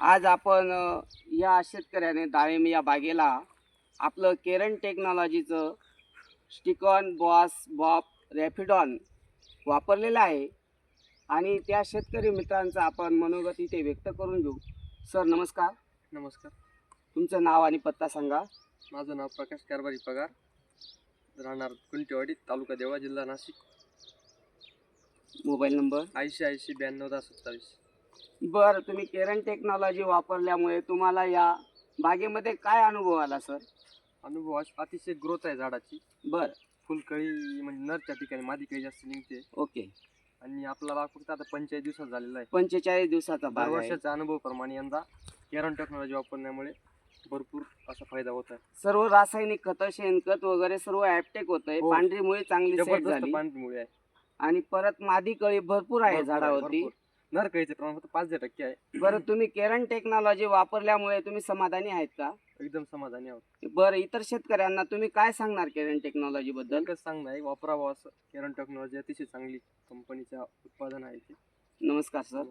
आज आपण या शेतकऱ्याने डाळिंब या बागेला आपलं केरन टेक्नॉलॉजीचं स्टिकॉन बॉस बॉप रॅफिडॉन वापरलेलं आहे. आणि त्या शेतकरी मित्रांचा आपण मनोगत इथे व्यक्त करून घेऊ. सर नमस्कार. नमस्कार. तुमचं नाव आणि पत्ता सांगा. माझं नाव प्रकाश कारभारी पगार. राहणार कुंटेवाडी तालुका देवळा जिल्हा नाशिक. Mobile number? ऐंशी ऐंशी ब्याण्णव दहा सत्तावीस. बरं तुम्ही केरन टेक्नॉलॉजी वापरल्यामुळे तुम्हाला या बागेमध्ये काय अनुभव आला सर अनुभव अश- अतिशय ग्रोथ आहे झाडाची. बरं. फुलकळी म्हणजे नरच्या ठिकाणी मादी कळी जास्त निघते. ओके. आणि आपला बाग फक्त आता पंचेचाळीस दिवसात झालेला आहे. पंचेचाळीस दिवसाचा बाग आहे. वर्षाचा अनुभव प्रमाणे यंदा केरन टेक्नॉलॉजी वापरण्यामुळे भरपूर असा फायदा होत आहे. सर्व रासायनिक खत शेणखत वगैरे सर्व ऍपटेक होत आहे हो. पांढरी मुळे चांगली सेट जबरदस्त झाली. पांढरीमुळे आहे. आणि परत मादी कळी भरपूर आहे भरपूर आहे, झाडावरती. भरपूर. नर कळीचे प्रमाण फक्त पाच दहा टक्के आहे. बरं तुम्ही केरन टेक्नॉलॉजी वापरल्यामुळे तुम्ही समाधानी आहेत का? एकदम समाधानी आहोत. बरं इतर शेतकऱ्यांना तुम्ही काय सांगणार केरन टेक्नॉलॉजी बद्दल? एकच सांगणं आहे वापरावं असं. केरन टेक्नॉलॉजी अतिशय चांगली कंपनीच्या उत्पादन आहे ते. नमस्कार सर